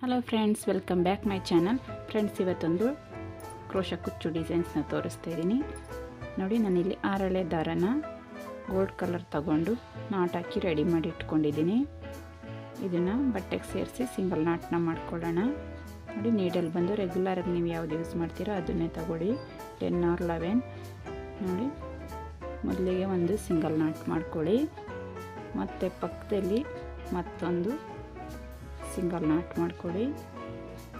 Hello friends welcome back my channel friends ಇವತ್ತೊಂದು crochet ಕುಚ್ಚು ಡಿಸೈನ್ಸ್ನ ತೋರಿಸ್ತಾ ಇದ್ದೀನಿ. ನೋಡಿ, ನಾನಿಲ್ಲಿ ಆರಳೆ ದಾರನ ಗೋಲ್ಡ್ ಕಲರ್ ತಗೊಂಡು ನಾಟ್ ಹಾಕಿ ರೆಡಿ ಮಾಡಿ ಇಟ್ಕೊಂಡಿದ್ದೀನಿ. ಇದನ್ನು ಬಟ್ಟೆಗೆ ಸೇರಿಸಿ ಸಿಂಗಲ್ ನಾಟ್ನ ಮಾಡ್ಕೊಳ್ಳೋಣ. ನೋಡಿ ನೀಡಲ್ಲಿ ಬಂದು ರೆಗ್ಯುಲರಾಗಿ ನೀವು ಯಾವ್ದು ಯೂಸ್ ಮಾಡ್ತೀರೋ ಅದನ್ನೇ ತಗೊಳ್ಳಿ. ಟೆನ್ ಆರ್ ಲೆವೆನ್ ನೋಡಿ, ಮೊದಲಿಗೆ ಒಂದು ಸಿಂಗಲ್ ನಾಟ್ ಮಾಡ್ಕೊಳ್ಳಿ. ಮತ್ತು ಪಕ್ಕದಲ್ಲಿ ಮತ್ತೊಂದು ಸಿಂಗಲ್ ನಾಟ್ ಮಾಡ್ಕೊಳ್ಳಿ.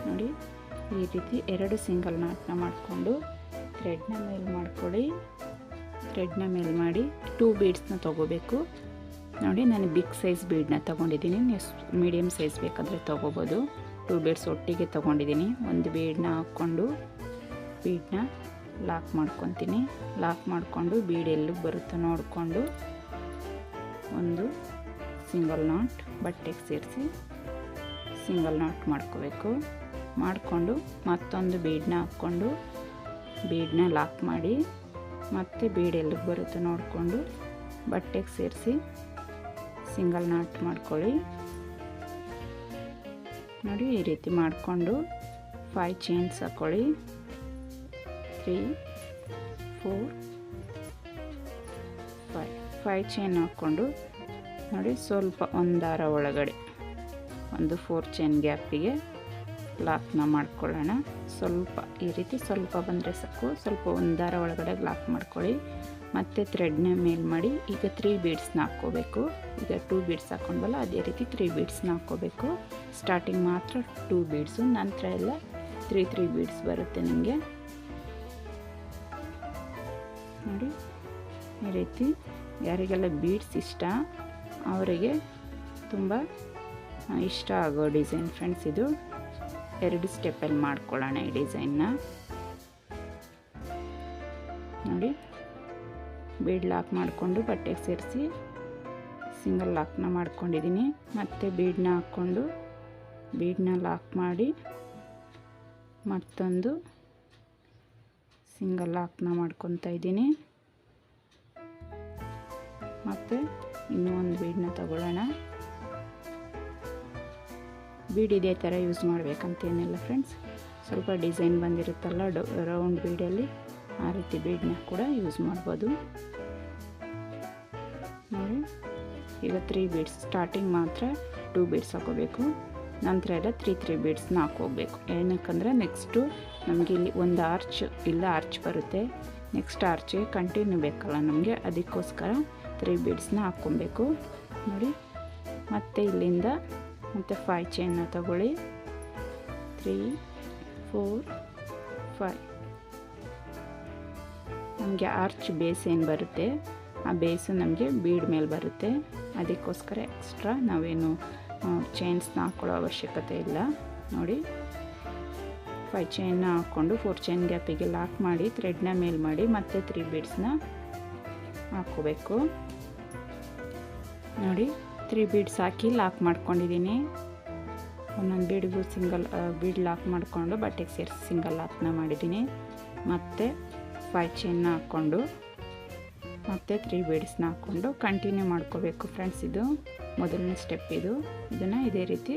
ನೋಡಿ, ಈ ರೀತಿ ಎರಡು ಸಿಂಗಲ್ ನಾಟ್ನ ಮಾಡಿಕೊಂಡು ಥ್ರೆಡ್ನ ಮೇಲ್ ಮಾಡ್ಕೊಳ್ಳಿ. ಥ್ರೆಡ್ನ ಮೇಲ್ ಮಾಡಿ ಟೂ ಬೀಡ್ಸ್ನ ತೊಗೋಬೇಕು. ನೋಡಿ, ನಾನು ಬಿಗ್ ಸೈಜ್ ಬೀಡ್ನ ತೊಗೊಂಡಿದ್ದೀನಿ. ನೀವು ಮೀಡಿಯಮ್ ಸೈಜ್ ಬೇಕಾದರೆ ತೊಗೋಬೋದು. ಟೂ ಬೀಡ್ಸ್ ಒಟ್ಟಿಗೆ ತೊಗೊಂಡಿದ್ದೀನಿ. ಒಂದು ಬೀಡನ್ನ ಹಾಕ್ಕೊಂಡು ಬೀಡ್ನ ಲಾಕ್ ಮಾಡ್ಕೊತೀನಿ. ಲಾಕ್ ಮಾಡಿಕೊಂಡು ಬೀಡ್ ಎಲ್ಲಿಗೆ ಬರುತ್ತೋ ನೋಡಿಕೊಂಡು ಒಂದು ಸಿಂಗಲ್ ನಾಟ್ ಬಟ್ಟೆಗೆ ಸೇರಿಸಿ ಸಿಂಗಲ್ ನಾಟ್ ಮಾಡ್ಕೋಬೇಕು. ಮಾಡಿಕೊಂಡು ಮತ್ತೊಂದು ಬೀಡನ್ನ ಹಾಕ್ಕೊಂಡು ಬೀಡನ್ನ ಲಾಕ್ ಮಾಡಿ ಮತ್ತೆ ಬೀಡ್ ಎಲ್ಲಿಗೆ ಬರುತ್ತೆ ನೋಡಿಕೊಂಡು ಬಟ್ಟೆಗೆ ಸೇರಿಸಿ ಸಿಂಗಲ್ ನಾಟ್ ಮಾಡ್ಕೊಳ್ಳಿ. ನೋಡಿ, ಈ ರೀತಿ ಮಾಡಿಕೊಂಡು ಫೈ ಚೈನ್ಸ್ ಹಾಕ್ಕೊಳ್ಳಿ three, four five five chain ಹಾಕ್ಕೊಂಡು ನೋಡಿ, ಸ್ವಲ್ಪ ಒಂದಾರ ದಾರ ಒಳಗಡೆ. ಒಂದು ಫೋರ್ ಚೈನ್ ಗ್ಯಾಪಿಗೆ ಲಾಕ್ನ ಮಾಡ್ಕೊಳ್ಳೋಣ. ಸ್ವಲ್ಪ ಈ ರೀತಿ ಸ್ವಲ್ಪ ಬಂದರೆ ಸಾಕು. ಸ್ವಲ್ಪ ಒಂದು ದಾರ ಒಳಗಡೆ ಲಾಕ್ ಮಾಡ್ಕೊಳ್ಳಿ. ಮತ್ತು ಥ್ರೆಡ್ನ ಮೇಲ್ ಮಾಡಿ ಈಗ ತ್ರೀ ಬೀಡ್ಸ್ನ ಹಾಕ್ಕೋಬೇಕು. ಈಗ ಟೂ ಬೀಡ್ಸ್ ಹಾಕ್ಕೊಂಡಲ್ಲ ಅದೇ ರೀತಿ ತ್ರೀ ಬೀಡ್ಸ್ನ ಹಾಕ್ಕೋಬೇಕು. ಸ್ಟಾರ್ಟಿಂಗ್ ಮಾತ್ರ ಟೂ ಬೀಡ್ಸು ನಂತರ ಎಲ್ಲ ತ್ರೀ ತ್ರೀ ಬೀಡ್ಸ್ ಬರುತ್ತೆ ನಿಮಗೆ. ನೋಡಿ, ಈ ರೀತಿ. ಯಾರಿಗೆಲ್ಲ ಬೀಡ್ಸ್ ಇಷ್ಟ, ಅವರಿಗೆ ತುಂಬ ಇಷ್ಟ ಆಗೋ ಡಿಸೈನ್ ಫ್ರೆಂಡ್ಸ್ ಇದು. ಎರಡು ಸ್ಟೆಪ್ಪಲ್ಲಿ ಮಾಡ್ಕೊಳ್ಳೋಣ ಈ ಡಿಸೈನ್ನ ನೋಡಿ ಬೀಡ್ ಲಾಕ್ ಮಾಡಿಕೊಂಡು ಬಟ್ಟೆಗೆ ಸೇರಿಸಿ ಸಿಂಗಲ್ ಲಾಕ್ನ ಮಾಡ್ಕೊಂಡಿದ್ದೀನಿ. ಮತ್ತು ಬೀಡನ್ನ ಹಾಕ್ಕೊಂಡು ಬೀಡನ್ನ ಲಾಕ್ ಮಾಡಿ ಮತ್ತೊಂದು ಸಿಂಗಲ್ ಲಾಕ್ನ ಮಾಡ್ಕೊತಾ ಇದ್ದೀನಿ. ಮತ್ತು ಇನ್ನೂ ಒಂದು ಬೀಡನ್ನ ತಗೊಳ್ಳೋಣ. ಬೀಡ್ ಇದೇ ಥರ ಯೂಸ್ ಮಾಡಬೇಕಂತೇನಿಲ್ಲ ಫ್ರೆಂಡ್ಸ್. ಸ್ವಲ್ಪ ಡಿಸೈನ್ ಬಂದಿರುತ್ತಲ್ಲ, ಡೊ ರೌಂಡ್ ಬೀಡಲ್ಲಿ ಆ ರೀತಿ ಬೀಡನ್ನ ಕೂಡ ಯೂಸ್ ಮಾಡ್ಬೋದು. ನೋಡಿ, ಈಗ ತ್ರೀ ಬೀಡ್ಸ್ ಸ್ಟಾರ್ಟಿಂಗ್ ಮಾತ್ರ ಟೂ ಬೀಡ್ಸ್ ಹಾಕೋಬೇಕು. ನಂತರ ಎಲ್ಲ ತ್ರೀ ತ್ರೀ ಬೀಡ್ಸ್ನ ಹಾಕೋಬೇಕು ಏನಕ್ಕಂದರೆ ನೆಕ್ಸ್ಟು ನಮಗೆ ಇಲ್ಲಿ ಒಂದು ಆರ್ಚ್ ಇಲ್ಲ ಆರ್ಚ್ ಬರುತ್ತೆ. ನೆಕ್ಸ್ಟ್ ಆರ್ಚಿಗೆ ಕಂಟಿನ್ಯೂ ಬೇಕಲ್ಲ ನಮಗೆ, ಅದಕ್ಕೋಸ್ಕರ ತ್ರೀ ಬೀಡ್ಸ್ನ ಹಾಕ್ಕೊಬೇಕು. ನೋಡಿ, ಮತ್ತು ಇಲ್ಲಿಂದ ಮತ್ತು ಫೈ ಚೈನ್ನ ತಗೊಳ್ಳಿ. ತ್ರೀ ಫೋರ್ ಫೈ ನಮಗೆ ಆರ್ಚ್ ಬೇಸ್ ಏನು ಬರುತ್ತೆ? ಆ ಬೇಸು ನಮಗೆ ಬೀಡ್ ಮೇಲೆ ಬರುತ್ತೆ. ಅದಕ್ಕೋಸ್ಕರ ಎಕ್ಸ್ಟ್ರಾ ನಾವೇನು ಚೈನ್ಸ್ನ ಹಾಕ್ಕೊಳ್ಳೋ ಅವಶ್ಯಕತೆ ಇಲ್ಲ. ನೋಡಿ. ಫೈ ಚೈನ್ನ ಹಾಕ್ಕೊಂಡು ಫೋರ್ ಚೈನ್ ಗ್ಯಾಪಿಗೆ ಲಾಕ್ ಮಾಡಿ ಥ್ರೆಡ್ನ ಮೇಲ್ ಮಾಡಿ ಮತ್ತೆ ತ್ರೀ ಬೀಡ್ಸ್ನ ಹಾಕ್ಕೋಬೇಕು. ನೋಡಿ. ತ್ರೀ ಬೀಡ್ಸ್ ಹಾಕಿ ಲಾಕ್ ಮಾಡ್ಕೊಂಡಿದ್ದೀನಿ. ಒಂದೊಂದು ಬೀಡ್ಗೂ ಸಿಂಗಲ್ ಬೀಡ್ ಲಾಕ್ ಮಾಡಿಕೊಂಡು ಬಟ್ಟೆಗೆ ಸೇರಿಸಿ ಸಿಂಗಲ್ ಲಾಕ್ನ ಮಾಡಿದ್ದೀನಿ. ಮತ್ತು ಫೈ ಚೈನ್ನ ಹಾಕ್ಕೊಂಡು, ಮತ್ತು ತ್ರೀ ಬೀಡ್ಸ್ನ ಹಾಕ್ಕೊಂಡು ಕಂಟಿನ್ಯೂ ಮಾಡ್ಕೋಬೇಕು ಫ್ರೆಂಡ್ಸ್ ಇದು. ಮೊದಲನೇ ಸ್ಟೆಪ್ ಇದು. ಇದನ್ನು ಇದೇ ರೀತಿ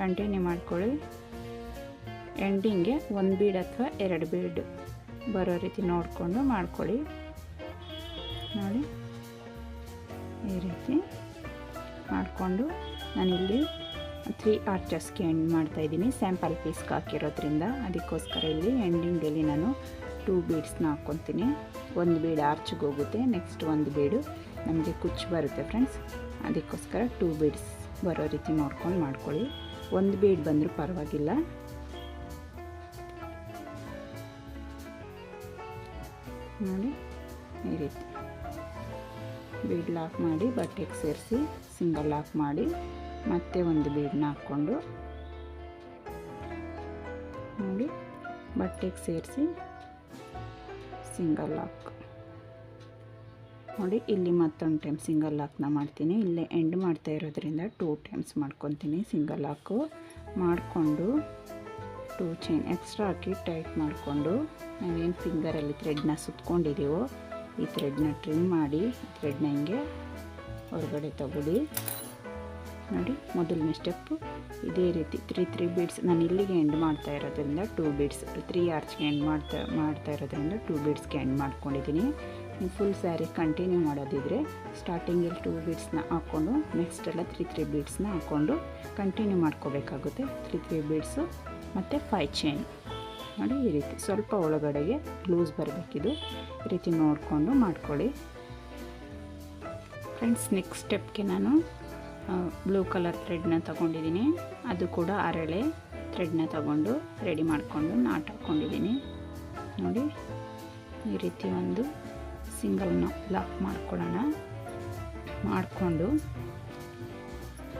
ಕಂಟಿನ್ಯೂ ಮಾಡ್ಕೊಳ್ಳಿ. ಎಂಡಿಂಗ್ಗೆ ಒಂದು ಬೀಡ್ ಅಥವಾ ಎರಡು ಬೀಡ್ ಬರೋ ರೀತಿ ನೋಡಿಕೊಂಡು ಮಾಡ್ಕೊಳ್ಳಿ. ನೋಡಿ, ಈ ರೀತಿ. ಮಾಡಿಕೊಂಡು ನಾನಿಲ್ಲಿ ತ್ರೀ ಆರ್ಚಸ್ಗೆ ಎಂಡ್ ಮಾಡ್ತಾಯಿದ್ದೀನಿ ಸ್ಯಾಂಪಲ್ ಪೀಸ್ಗೆ ಹಾಕಿರೋದ್ರಿಂದ ಅದಕ್ಕೋಸ್ಕರ ಇಲ್ಲಿ ಎಂಡಿಂಗಲ್ಲಿ ನಾನು ಟೂ ಬೀಡ್ಸ್ನ ಹಾಕ್ಕೊತೀನಿ ಒಂದು ಬೀಡ್ ಆರ್ಚ್ಗೆ ಹೋಗುತ್ತೆ ನೆಕ್ಸ್ಟ್ ಒಂದು ಬೀಡು ನಮಗೆ ಕುಚ್ಚು ಬರುತ್ತೆ ಫ್ರೆಂಡ್ಸ್ ಅದಕ್ಕೋಸ್ಕರ ಟೂ ಬೀಡ್ಸ್ ಬರೋ ರೀತಿ ನೋಡ್ಕೊಂಡು ಮಾಡ್ಕೊಳ್ಳಿ. ಒಂದು ಬೀಡ್ ಬಂದರೂ ಪರವಾಗಿಲ್ಲ. ನೋಡಿ, ಈ ರೀತಿ. ಬೀಡ್ ಲಾಕ್ ಮಾಡಿ, ಬಟ್ಟೆಗೆ ಸೇರಿಸಿ ಸಿಂಗಲ್ ಲಾಕ್ ಮಾಡಿ, ಮತ್ತೆ ಒಂದು ಬೀಡನ್ನ ಹಾಕ್ಕೊಂಡು ನೋಡಿ, ಬಟ್ಟೆಗೆ ಸೇರಿಸಿ ಸಿಂಗಲ್ ಲಾಕ್ ನೋಡಿ, ಇಲ್ಲಿ ಮತ್ತೊಂದು ಟೈಮ್ ಸಿಂಗಲ್ ಲಾಕ್ನ ಮಾಡ್ತೀನಿ. ಇಲ್ಲೇ ಎಂಡ್ ಮಾಡ್ತಾ ಇರೋದ್ರಿಂದ ಟೂ ಟೈಮ್ಸ್ ಮಾಡ್ಕೊತೀನಿ. ಸಿಂಗಲ್ ಲಾಕು ಮಾಡಿಕೊಂಡು ಟೂ ಚೈನ್ ಎಕ್ಸ್ಟ್ರಾ ಹಾಕಿ ಟೈಟ್ ಮಾಡಿಕೊಂಡು ನಾವೇನು ಫಿಂಗರಲ್ಲಿ ಥ್ರೆಡ್ನ ಸುತ್ಕೊಂಡಿದ್ದೀವೋ ಈ ಥ್ರೆಡ್ನ ಟ್ರಿಮ್ ಮಾಡಿ ಥ್ರೆಡ್ನ ಹಿಂಗೆ ಹೊರಗಡೆ ತಗೊಳ್ಳಿ. ನೋಡಿ, ಮೊದಲನೇ ಸ್ಟೆಪ್ಪು. ಇದೇ ರೀತಿ ತ್ರೀ ತ್ರೀ ಬೀಡ್ಸ್ ನಾನು ಇಲ್ಲಿಗೆ ಎಂಡ್ ಮಾಡ್ತಾ ಇರೋದ್ರಿಂದ ಟೂ ಬೀಡ್ಸ್ ತ್ರೀ ಆರ್ಚ್ಗೆ ಎಂಡ್ ಮಾಡ್ತಾ ಮಾಡ್ತಾ ಇರೋದ್ರಿಂದ ಟೂ ಬೀಡ್ಸ್ಗೆ ಎಂಡ್ ಮಾಡ್ಕೊಂಡಿದ್ದೀನಿ. ನೀವು ಫುಲ್ ಸ್ಯಾರಿ ಕಂಟಿನ್ಯೂ ಮಾಡೋದಿದ್ರೆ ಸ್ಟಾರ್ಟಿಂಗಲ್ಲಿ ಟೂ ಬೀಡ್ಸ್ನ ಹಾಕ್ಕೊಂಡು ನೆಕ್ಸ್ಟ್ ಎಲ್ಲ ತ್ರೀ ತ್ರೀ ಬೀಡ್ಸ್ನ ಹಾಕ್ಕೊಂಡು ಕಂಟಿನ್ಯೂ ಮಾಡ್ಕೋಬೇಕಾಗುತ್ತೆ. ತ್ರೀ ತ್ರೀ ಬೀಡ್ಸು ಮತ್ತು ಫೈ ಚೈನ್ ನೋಡಿ ಈ ರೀತಿ ಸ್ವಲ್ಪ ಒಳಗಡೆಗೆ ಲೂಸ್ ಬರಬೇಕಿದು. ಈ ರೀತಿ ನೋಡಿಕೊಂಡು ಮಾಡ್ಕೊಳ್ಳಿ. ಫ್ರೆಂಡ್ಸ್, ನೆಕ್ಸ್ಟ್ ಸ್ಟೆಪ್ಗೆ ನಾನು ಬ್ಲೂ ಕಲರ್ ಥ್ರೆಡ್ನ ತೊಗೊಂಡಿದ್ದೀನಿ. ಅದು ಕೂಡ ಅರಳೆ ಥ್ರೆಡ್ನ ತಗೊಂಡು ರೆಡಿ ಮಾಡಿಕೊಂಡು ನಾಟ್ ಹಾಕ್ಕೊಂಡಿದ್ದೀನಿ. ನೋಡಿ, ಈ ರೀತಿ ಒಂದು ಸಿಂಗಲ್ನ ಲಾಕ್ ಮಾಡ್ಕೊಳ್ಳೋಣ. ಮಾಡಿಕೊಂಡು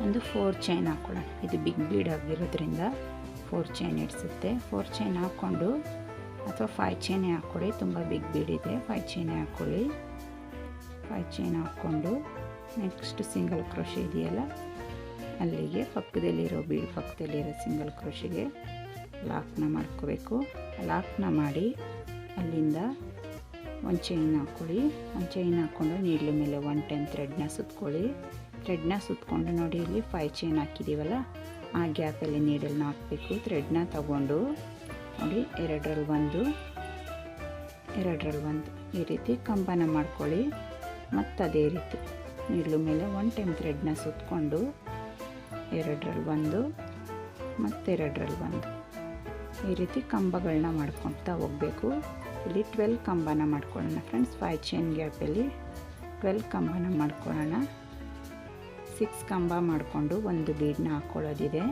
ಒಂದು ಫೋರ್ ಚೈನ್ ಹಾಕ್ಕೊಳ್ಳೋಣ. ಇದು ಬಿಗ್ ಬೀಡ್ ಆಗಿರೋದ್ರಿಂದ. ಫೋರ್ ಚೈನ್ ಇಡಿಸುತ್ತೆ ಫೋರ್ ಚೈನ್ ಹಾಕ್ಕೊಂಡು ಅಥವಾ ಫೈ ಚೈನೇ ಹಾಕ್ಕೊಳ್ಳಿ. ತುಂಬ ಬಿಗ್ ಬೀಡ್ ಇದೆ. ಫೈ ಚೈನೇ ಹಾಕ್ಕೊಳ್ಳಿ. ಫೈ ಚೈನ್ ಹಾಕ್ಕೊಂಡು ನೆಕ್ಸ್ಟ್ ಸಿಂಗಲ್ ಕ್ರೋಶೆ ಇದೆಯಲ್ಲ, ಅಲ್ಲಿಗೆ ಪಕ್ಕದಲ್ಲಿರೋ ಬೀಡ್ ಪಕ್ಕದಲ್ಲಿರೋ ಸಿಂಗಲ್ ಕ್ರೋಶೆಗೆ ಲಾಕ್ನ ಮಾಡ್ಕೋಬೇಕು. ಲಾಕ್ನ ಮಾಡಿ ಅಲ್ಲಿಂದ ಒಂದು ಚೈನ್ ಹಾಕ್ಕೊಳ್ಳಿ. ಒಂದು ಚೈನ್ ಹಾಕ್ಕೊಂಡು ನೀಡ್ಲ ಮೇಲೆ ಒನ್ ಟೈಮ್ ಥ್ರೆಡ್ನ ಸುತ್ಕೊಳ್ಳಿ. ಥ್ರೆಡ್ನ ಸುತ್ಕೊಂಡು ನೋಡಿ, ಇಲ್ಲಿ ಫೈವ್ ಚೈನ್ ಹಾಕಿದ್ದೀವಲ್ಲ ಆ ಗ್ಯಾಪಲ್ಲಿ ನೀಡಲ್ನ ಹಾಕಬೇಕು ಥ್ರೆಡ್ನ ತಗೊಂಡು. ನೋಡಿ, ಎರಡರಲ್ಲಿ ಒಂದು ಎರಡರಲ್ಲಿ ಒಂದು. ಈ ರೀತಿ ಕಂಬನ ಮಾಡ್ಕೊಳ್ಳಿ. ಮತ್ತು ಅದೇ ರೀತಿ. ನೀಡ್ಲು ಮೇಲೆ ಒನ್ ಟೈಮ್ ಥ್ರೆಡ್ನ ಸುತ್ತಕೊಂಡು ಎರಡರಲ್ಲಿ ಒಂದು, ಮತ್ತೆರಡರಲ್ಲಿ ಒಂದು. ಈ ರೀತಿ ಕಂಬಗಳನ್ನ ಮಾಡ್ಕೊತಾ ಹೋಗಬೇಕು. ಇಲ್ಲಿ ಟ್ವೆಲ್ ಕಂಬನ ಮಾಡ್ಕೊಳ್ಳೋಣ. ಫ್ರೆಂಡ್ಸ್ ಫೈ ಚೈನ್ ಗ್ಯಾಪಲ್ಲಿ ಟ್ವೆಲ್ ಕಂಬನ ಮಾಡ್ಕೊಳ್ಳೋಣ. ಸಿಕ್ಸ್ ಕಂಬ ಮಾಡಿಕೊಂಡು ಒಂದು ಬೀಡನ್ನ ಹಾಕ್ಕೊಳ್ಳೋದಿದೆ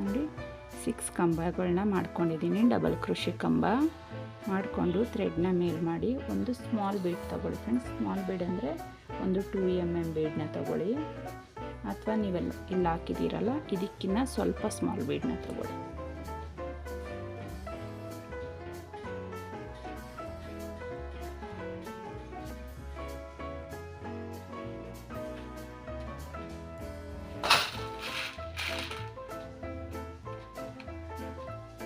ನೋಡಿ ಸಿಕ್ಸ್ ಕಂಬಗಳನ್ನ ಮಾಡ್ಕೊಂಡಿದ್ದೀನಿ. ಡಬಲ್ ಕೃಷಿ ಕಂಬ ಮಾಡಿಕೊಂಡು ಥ್ರೆಡ್ನ ಮೇಲ್ ಮಾಡಿ ಒಂದು ಸ್ಮಾಲ್ ಬೀಡ್ ತೊಗೊಳ್ಳಿ ಫ್ರೆಂಡ್ಸ್ ಸ್ಮಾಲ್ ಬೀಡ್ ಅಂದರೆ ಒಂದು ಟೂ ಎಂ ಎಂ ಬೀಡನ್ನ ತೊಗೊಳ್ಳಿ. ಅಥವಾ ನೀವೆಲ್ಲ ಇಲ್ಲಿ ಹಾಕಿದ್ದೀರಲ್ಲ ಇದಕ್ಕಿಂತ ಸ್ವಲ್ಪ ಸ್ಮಾಲ್ ಬೀಡನ್ನ ತೊಗೊಳ್ಳಿ.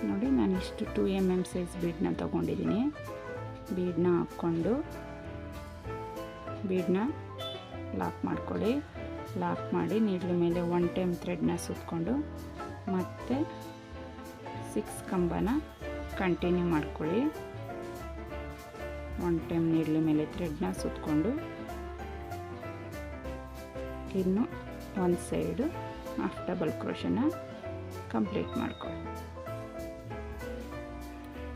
ನೋಡಿ ನಾನು ಇಷ್ಟು ಟೂ ಎಂ ಎಂ ಸೈಜ್ ಬೀಡನ್ನ ತೊಗೊಂಡಿದ್ದೀನಿ. ಬೀಡನ್ನ ಹಾಕ್ಕೊಂಡು ಬೀಡನ್ನ ಲಾಕ್ ಮಾಡ್ಕೊಳ್ಳಿ. ಲಾಕ್ ಮಾಡಿ ನೀಡ್ಲ ಮೇಲೆ ಒನ್ ಟೈಮ್ ಥ್ರೆಡ್ನ ಸುತ್ಕೊಂಡು ಮತ್ತು ಸಿಕ್ಸ್ ಕಂಬನ ಕಂಟಿನ್ಯೂ ಮಾಡ್ಕೊಳ್ಳಿ. ಒನ್ ಟೈಮ್ ನೀಡ್ಲ ಮೇಲೆ ಥ್ರೆಡ್ನ ಸುತ್ಕೊಂಡು ಇನ್ನು ಒಂದು ಸೈಡು ಹಾಫ್ ಡಬಲ್ ಕ್ರೋಶನ ಕಂಪ್ಲೀಟ್ ಮಾಡ್ಕೊಳ್ಳಿ.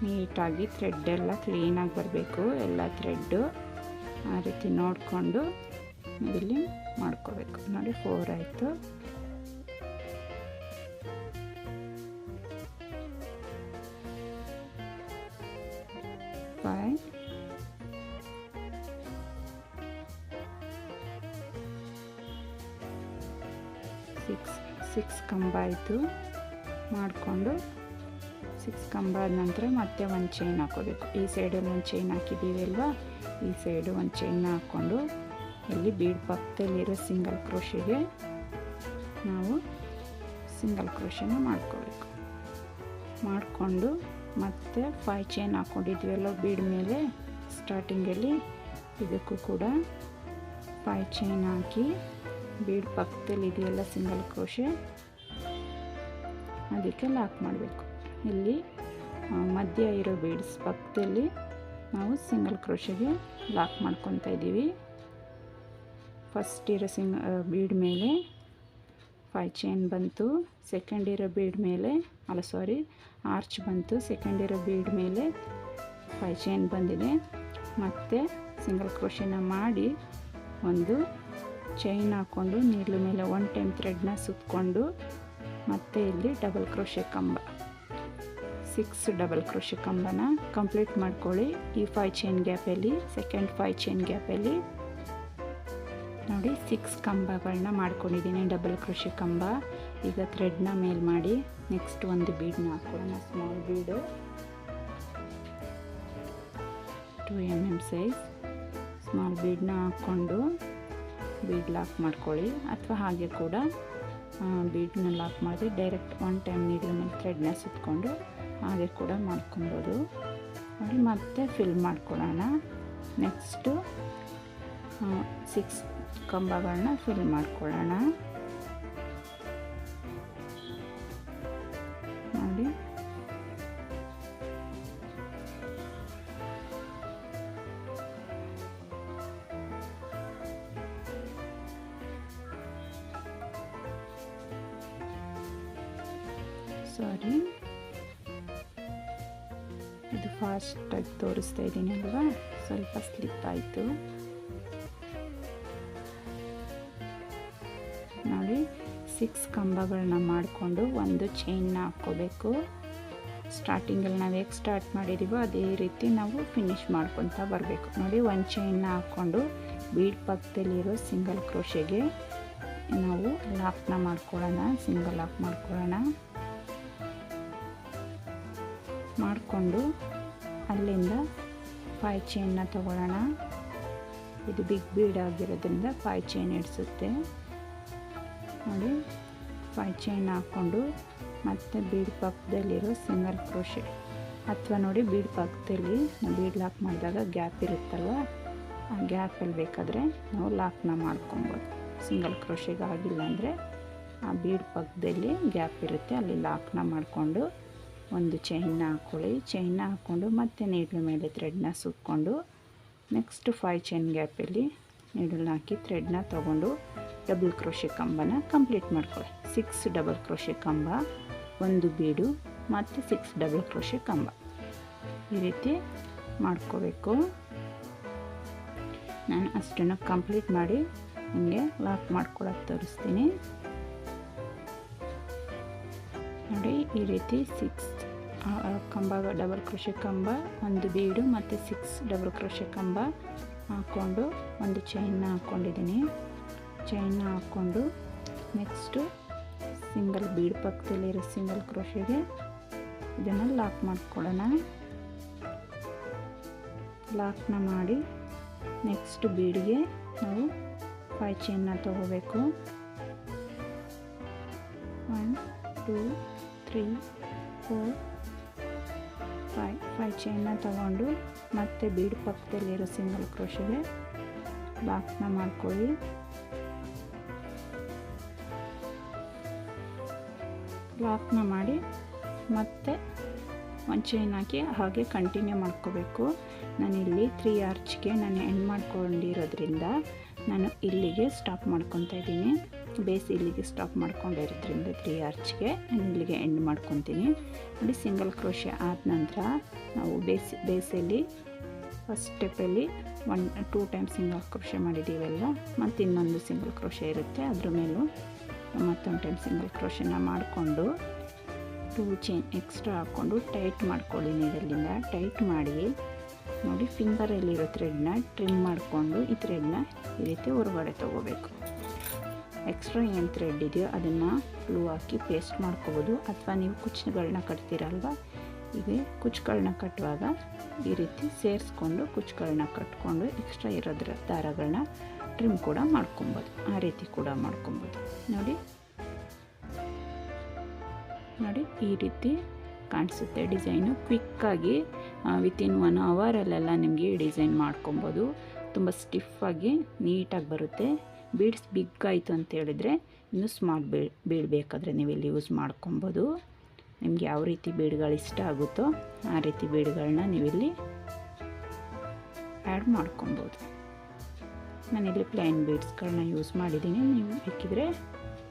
ನೀಟಾಗಿ ಥ್ರೆಡ್ ಕ್ಲೀನಾಗಿ ಬರಬೇಕು, ಎಲ್ಲ ಥ್ರೆಡ್ಡು ಆ ರೀತಿ ನೋಡಿಕೊಂಡು ಇಲ್ಲಿ ಮಾಡ್ಕೋಬೇಕು. ನೋಡಿ ಫೋರ್ ಆಯಿತು. ಫೈ ಸಿಕ್ಸ್ ಸಿಕ್ಸ್ ಕಂಬ ಆಯಿತು. ಮಾಡಿಕೊಂಡು ಸಿಕ್ಸ್ ಕಂಬ ಆದ ನಂತರ ಮತ್ತೆ ಒಂದು ಚೈನ್ ಹಾಕೋಬೇಕು. ಈ ಸೈಡಲ್ಲಿ ಒಂದು ಚೈನ್ ಹಾಕಿದ್ದೀವಿ ಅಲ್ವಾ? ಈ ಸೈಡು ಒಂದು ಚೈನ್ ಹಾಕ್ಕೊಂಡು ಇಲ್ಲಿ ಬೀಡ್ ಪಕ್ಕದಲ್ಲಿರೋ ಸಿಂಗಲ್ ಕ್ರೋಶಿಗೆ ನಾವು ಸಿಂಗಲ್ ಕ್ರೋಶನ ಮಾಡ್ಕೋಬೇಕು. ಮಾಡಿಕೊಂಡು ಮತ್ತೆ ಫೈ ಚೈನ್ ಹಾಕ್ಕೊಂಡಿದ್ವಲ್ಲ ಬೀಡ್ ಮೇಲೆ? ಸ್ಟಾರ್ಟಿಂಗಲ್ಲಿ ಇದಕ್ಕೂ ಕೂಡ ಫೈ ಚೈನ್ ಹಾಕಿ ಬೀಡ್ ಪಕ್ಕದಲ್ಲಿ ಇದೆಯಲ್ಲ ಸಿಂಗಲ್ ಕ್ರೋಶೆ ಅದಕ್ಕೆ ಲಾಕ್ ಮಾಡಬೇಕು. ಇಲ್ಲಿ ಮಧ್ಯ ಇರೋ ಬೀಡ್ಸ್ ಪಕ್ಕದಲ್ಲಿ ನಾವು ಸಿಂಗಲ್ ಕ್ರೋಶೆಗೆ ಲಾಕ್ ಮಾಡ್ಕೊತಾ ಇದ್ದೀವಿ. ಫಸ್ಟ್ ಇರೋ ಸಿಂಗ್ ಬೀಡ್ ಮೇಲೆ ಫೈ ಚೈನ್ ಬಂತು. ಸೆಕೆಂಡ್ ಇರೋ ಬೀಡ್ ಮೇಲೆ, ಅಲ್ಲ ಸಾರಿ ಆರ್ಚ್ ಬಂತು. ಸೆಕೆಂಡ್ ಇರೋ ಬೀಡ್ ಮೇಲೆ ಫೈ ಚೈನ್ ಬಂದಿದೆ. ಮತ್ತು ಸಿಂಗಲ್ ಕ್ರೋಶನ ಮಾಡಿ ಒಂದು ಚೈನ್ ಹಾಕ್ಕೊಂಡು ನೀರ್ಲ ಮೇಲೆ ಒನ್ ಟೈಮ್ ಥ್ರೆಡ್ನ ಸುತ್ತಕೊಂಡು ಮತ್ತು ಇಲ್ಲಿ ಡಬಲ್ ಕ್ರೋಶೆ ಕಂಬ. ಸಿಕ್ಸ್ ಡಬಲ್ ಕ್ರೋಶಿ ಕಂಬನ ಕಂಪ್ಲೀಟ್ ಮಾಡ್ಕೊಳ್ಳಿ. ಈ ಫೈವ್ ಚೈನ್ ಗ್ಯಾಪಲ್ಲಿ ಸೆಕೆಂಡ್ ಫೈ ಚೈನ್ ಗ್ಯಾಪಲ್ಲಿ ನೋಡಿ ಸಿಕ್ಸ್ ಕಂಬಗಳನ್ನ ಮಾಡ್ಕೊಂಡಿದ್ದೀನಿ ಡಬಲ್ ಕ್ರೋಶಿ ಕಂಬ. ಈಗ ಥ್ರೆಡ್ನ ಮೇಲ್ ಮಾಡಿ ನೆಕ್ಸ್ಟ್ ಒಂದು ಬೀಡ್ನ ಹಾಕ್ಕೊಳ್ಳೋಣ small bead two M M size small ಬೀಡ್ನ ಹಾಕ್ಕೊಂಡು ಬೀಡ್ ಲಾಕ್ ಮಾಡ್ಕೊಳ್ಳಿ. ಅಥವಾ ಹಾಗೆ ಕೂಡ ಬೀಡನ್ನ ಲಾಕ್ ಮಾಡಿ ಡೈರೆಕ್ಟ್ ಒನ್ ಟೈಮ್ ನೀಡಿದ ಮೇಲೆ ಥ್ರೆಡ್ನ ಸುತ್ಕೊಂಡು ಹಾಗೆ ಕೂಡ ಮಾಡ್ಕೊಬೋದು. ನೋಡಿ ಮತ್ತೆ ಫಿಲ್ ಮಾಡ್ಕೊಳ್ಳೋಣ ನೆಕ್ಸ್ಟು ಸಿಕ್ಸ್ ಕಂಬಗಳನ್ನ ಫಿಲ್ ಮಾಡ್ಕೊಳ್ಳೋಣ ತೋರಿಸ್ತಾ ಇದ್ದೀನಿ ಅಲ್ವಾ? ಸ್ವಲ್ಪ ಸ್ಲಿಪ್ ಆಯಿತು. ನೋಡಿ ಸಿಕ್ಸ್ ಕಂಬಗಳನ್ನ ಮಾಡಿಕೊಂಡು ಒಂದು ಚೈನ್ನ ಹಾಕ್ಕೋಬೇಕು. ಸ್ಟಾರ್ಟಿಂಗಲ್ಲಿ ನಾವು ಹೇಗೆ ಸ್ಟಾರ್ಟ್ ಮಾಡಿದ್ದೀವೋ ಅದೇ ರೀತಿ ನಾವು ಫಿನಿಶ್ ಮಾಡ್ಕೊತಾ ಬರಬೇಕು. ನೋಡಿ, ಒಂದು ಚೈನ್ನ ಹಾಕ್ಕೊಂಡು ಬೀಡ್ ಪಕ್ಕದಲ್ಲಿರೋ ಸಿಂಗಲ್ ಕ್ರೋಶೆಗೆ ನಾವು ಲಾಕ್ನ ಮಾಡ್ಕೊಳ್ಳೋಣ ಸಿಂಗಲ್ ಲಾಕ್ ಮಾಡ್ಕೊಳ್ಳೋಣ. ಮಾಡಿಕೊಂಡು ಅಲ್ಲಿಂದ ಫೈ ಚೈನ್ನ ತಗೊಳ್ಳೋಣ. ಇದು ಬಿಗ್ ಬೀಡ್ ಆಗಿರೋದ್ರಿಂದ ಫೈ ಚೈನ್ ಇಡಿಸುತ್ತೆ. ನೋಡಿ, ಫೈ ಚೈನ್ ಹಾಕ್ಕೊಂಡು ಮತ್ತು ಬೀಡ್ ಪಕ್ಕದಲ್ಲಿರೋ ಸಿಂಗಲ್ ಕ್ರೋಶೆ ಅಥವಾ ನೋಡಿ ಬೀಡ್ ಪಕ್ಕದಲ್ಲಿ ಬೀಡ್ ಲಾಕ್ ಮಾಡಿದಾಗ ಗ್ಯಾಪ್ ಇರುತ್ತಲ್ವ? ಆ ಗ್ಯಾಪಲ್ಲಿ ಬೇಕಾದರೆ ನಾವು ಲಾಕ್ನ ಮಾಡ್ಕೊಬೋದು. ಸಿಂಗಲ್ ಕ್ರೋಶೆಗೆ ಆಗಿಲ್ಲ ಅಂದರೆ ಆ ಬೀಡ್ ಪಕ್ಕದಲ್ಲಿ ಗ್ಯಾಪ್ ಇರುತ್ತೆ, ಅಲ್ಲಿ ಲಾಕ್ನ ಮಾಡಿಕೊಂಡು ಒಂದು ಚೈನ್ನ ಹಾಕ್ಕೊಳ್ಳಿ. ಚೈನ್ನ ಹಾಕ್ಕೊಂಡು ಮತ್ತೆ ನೀಡ್ಲ ಮೇಲೆ ಥ್ರೆಡ್ನ ಸುತ್ಕೊಂಡು ನೆಕ್ಸ್ಟ್ ಫೈವ್ ಚೈನ್ ಗ್ಯಾಪಲ್ಲಿ ನೀಡಲ್ನ ಹಾಕಿ ಥ್ರೆಡ್ನ ತೊಗೊಂಡು ಡಬಲ್ ಕ್ರೋಶೆ ಕಂಬನ ಕಂಪ್ಲೀಟ್ ಮಾಡ್ಕೊಳ್ಳಿ. ಸಿಕ್ಸ್ ಡಬಲ್ ಕ್ರೋಶೆ ಕಂಬ, ಒಂದು ಬೀಡು ಮತ್ತು ಸಿಕ್ಸ್ ಡಬಲ್ ಕ್ರೋಶೆ ಕಂಬ. ಈ ರೀತಿ ಮಾಡ್ಕೋಬೇಕು. ನಾನು ಅಷ್ಟನ್ನು ಕಂಪ್ಲೀಟ್ ಮಾಡಿ ಹಿಂಗೆ ಲಾಕ್ ಮಾಡ್ಕೊಳಕ್ಕೆ ತೋರಿಸ್ತೀನಿ. ನೋಡಿ, ಈ ರೀತಿ ಸಿಕ್ಸ್ ಕಂಬ, ಡಬಲ್ ಕ್ರೋಶೆ ಕಂಬ, ಒಂದು ಬೀಡು ಮತ್ತು ಸಿಕ್ಸ್ ಡಬಲ್ ಕ್ರೋಶೆ ಕಂಬ ಹಾಕ್ಕೊಂಡು ಒಂದು ಚೈನ್ನ ಹಾಕ್ಕೊಂಡಿದ್ದೀನಿ. ಚೈನ್ನ ಹಾಕ್ಕೊಂಡು ನೆಕ್ಸ್ಟು ಸಿಂಗಲ್ ಬೀಡ್ ಪಕ್ಕದಲ್ಲಿರೋ ಸಿಂಗಲ್ ಕ್ರೋಶೆಗೆ ಇದನ್ನು ಲಾಕ್ ಮಾಡ್ಕೊಳ್ಳೋಣ. ಲಾಕ್ನ ಮಾಡಿ ನೆಕ್ಸ್ಟ್ ಬೀಡಿಗೆ ನಾವು ಫೈ ಚೈನ್ನ ತಗೋಬೇಕು. One two three four five five ಚೈನ್ನ ತಗೊಂಡು ಮತ್ತೆ ಬೀಡ್ ಪಕ್ಕದಲ್ಲಿರೋ ಸಿಂಗಲ್ ಕ್ರೋಶಿಗೆ ಲಾಕ್ನ ಮಾಡ್ಕೊಳ್ಳಿ. ಲಾಕ್ನ ಮಾಡಿ ಮತ್ತೆ ಒಂದು ಚೈನ್ ಹಾಕಿ ಹಾಗೆ ಕಂಟಿನ್ಯೂ ಮಾಡ್ಕೋಬೇಕು. ನಾನಿಲ್ಲಿ ತ್ರೀ ಆರ್ಚ್ಗೆ ನಾನು ಎಂಡ್ ಮಾಡ್ಕೊಂಡಿರೋದ್ರಿಂದ ನಾನು ಇಲ್ಲಿಗೆ ಸ್ಟಾಪ್ ಮಾಡ್ಕೊತಾ ಇದ್ದೀನಿ. ಬೇಸ್ ಇಲ್ಲಿಗೆ ಸ್ಟಾಪ್ ಮಾಡ್ಕೊಂಡಿರೋದ್ರಿಂದ ತ್ರೀ ಆರ್ಚ್ಗೆ ಇಲ್ಲಿಗೆ ಎಂಡ್ ಮಾಡ್ಕೊತೀನಿ. ನೋಡಿ ಸಿಂಗಲ್ ಕ್ರೋಶೆ ಆದ ನಂತರ ನಾವು ಬೇಸ್ ಬೇಸಲ್ಲಿ first ಸ್ಟೆಪ್ಪಲ್ಲಿ one two time single crochet ಮಾಡಿದ್ದೀವಲ್ಲ ಮತ್ತು ಇನ್ನೊಂದು ಸಿಂಗಲ್ ಕ್ರೋಶೆ ಇರುತ್ತೆ. ಅದ್ರ ಮೇಲೂ ಮತ್ತೊಂದು ಟೈಮ್ ಸಿಂಗಲ್ ಕ್ರೋಶೆನ ಮಾಡಿಕೊಂಡು ಟೂ ಚೈನ್ ಎಕ್ಸ್ಟ್ರಾ ಹಾಕ್ಕೊಂಡು ಟೈಟ್ ಮಾಡ್ಕೊಳ್ಳಿ ನೀರಲ್ಲಿಂದ. ಟೈಟ್ ಮಾಡಿ, ನೋಡಿ ಫಿಂಗರಲ್ಲಿರೋ ಥ್ರೆಡ್ನ ಟ್ರಿಮ್ ಮಾಡಿಕೊಂಡು ಈ ಥ್ರೆಡ್ನ ಈ ರೀತಿ ಹೊರಗಡೆ ತೊಗೋಬೇಕು. ಎಕ್ಸ್ಟ್ರಾ ಏನು ಥ್ರೆಡ್ ಇದೆಯೋ ಅದನ್ನು ಗ್ಲೂ ಹಾಕಿ ಪೇಸ್ಟ್ ಮಾಡ್ಕೋಬೋದು. ಅಥವಾ ನೀವು ಕುಚ್ಚುಗಳನ್ನ ಕಟ್ತೀರಲ್ವ? ಹೀಗೆ ಕುಚ್ಚುಗಳನ್ನ ಕಟ್ಟುವಾಗ ಈ ರೀತಿ ಸೇರಿಸ್ಕೊಂಡು ಕುಚ್ಚುಗಳನ್ನ ಕಟ್ಕೊಂಡು ಎಕ್ಸ್ಟ್ರಾ ಇರೋದ್ರ ದಾರಗಳನ್ನ ಟ್ರಿಮ್ ಕೂಡ ಮಾಡ್ಕೊಬೋದು. ಆ ರೀತಿ ಕೂಡ ಮಾಡ್ಕೊಬೋದು. ನೋಡಿ. ನೋಡಿ ಈ ರೀತಿ ಕಾಣಿಸುತ್ತೆ ಡಿಸೈನು. ಕ್ವಿಕ್ಕಾಗಿ ವಿತಿನ್ ಒನ್ ಅವರಲ್ಲೆಲ್ಲ ನಿಮಗೆ ಡಿಸೈನ್ ಮಾಡ್ಕೊಬೋದು. ತುಂಬ ಸ್ಟಿಫಾಗಿ ನೀಟಾಗಿ ಬರುತ್ತೆ. ಬೀಡ್ಸ್ ಬಿಗ್ ಆಯಿತು ಅಂತ ಹೇಳಿದರೆ ಇನ್ನೂ ಸ್ಮಾರ್ಟ್ ಬೀಡ್ ಬೀಡ್ ಬೇಕಾದರೆ ನೀವು ಇಲ್ಲಿ ಯೂಸ್ ಮಾಡ್ಕೊಬೋದು. ನಿಮ್ಗೆ ಯಾವ ರೀತಿ ಬೀಡ್ಗಳು ಇಷ್ಟ ಆಗುತ್ತೋ ಆ ರೀತಿ ಬೀಡ್ಗಳನ್ನ ನೀವಿಲ್ಲಿ ಆ್ಯಡ್ ಮಾಡ್ಕೊಬೋದು. ನಾನಿಲ್ಲಿ ಪ್ಲೈನ್ ಬೀಡ್ಸ್ಗಳನ್ನ ಯೂಸ್ ಮಾಡಿದ್ದೀನಿ. ನೀವು ಬೇಕಿದ್ರೆ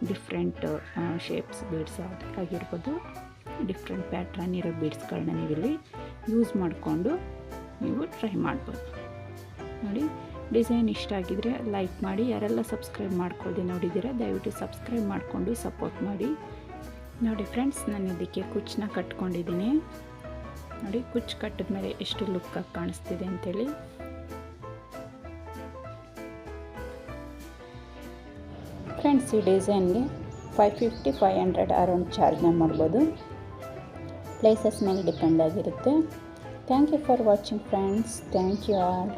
ಡಿಫ್ರೆಂಟ್ ಶೇಪ್ಸ್ ಬೀಡ್ಸ್ ಆಗಿರ್ಬೋದು. ಡಿಫ್ರೆಂಟ್ ಪ್ಯಾಟ್ರನ್ ಇರೋ ಬೀಡ್ಸ್ಗಳನ್ನ ನೀವಿಲ್ಲಿ ಯೂಸ್ ಮಾಡಿಕೊಂಡು ನೀವು ಟ್ರೈ ಮಾಡ್ಬೋದು. ನೋಡಿ ಡಿಸೈನ್ ಇಷ್ಟ ಆಗಿದ್ರೆ ಲೈಕ್ ಮಾಡಿ, ಯಾರೆಲ್ಲ ಸಬ್ಸ್ಕ್ರೈಬ್ ಮಾಡ್ಕೊಳ್ಳಿ ನೋಡಿದ್ದೀರಾ, ದಯವಿಟ್ಟು ಸಬ್ಸ್ಕ್ರೈಬ್ ಮಾಡಿಕೊಂಡು ಸಪೋರ್ಟ್ ಮಾಡಿ. ನೋಡಿ ಫ್ರೆಂಡ್ಸ್, ನಾನು ಇದಕ್ಕೆ ಕುಚ್ಚನ್ನ ಕಟ್ಕೊಂಡಿದ್ದೀನಿ. ನೋಡಿ, ಕುಚ್ಚು ಕಟ್ಟಿದ ಮೇಲೆ ಎಷ್ಟು ಲುಕ್ಕಾಗಿ ಕಾಣಿಸ್ತಿದೆ ಅಂತೇಳಿ. ಫ್ರೆಂಡ್ಸ್, ಈ ಡಿಸೈನ್ಗೆ five fifty five hundred around ಚಾರ್ಜ್ನ ಮಾಡ್ಬೋದು. ಪ್ಲೇಸಸ್ ಮೇಲೆ ಡಿಪೆಂಡ್ ಆಗಿರುತ್ತೆ. Thank you for watching friends thank you all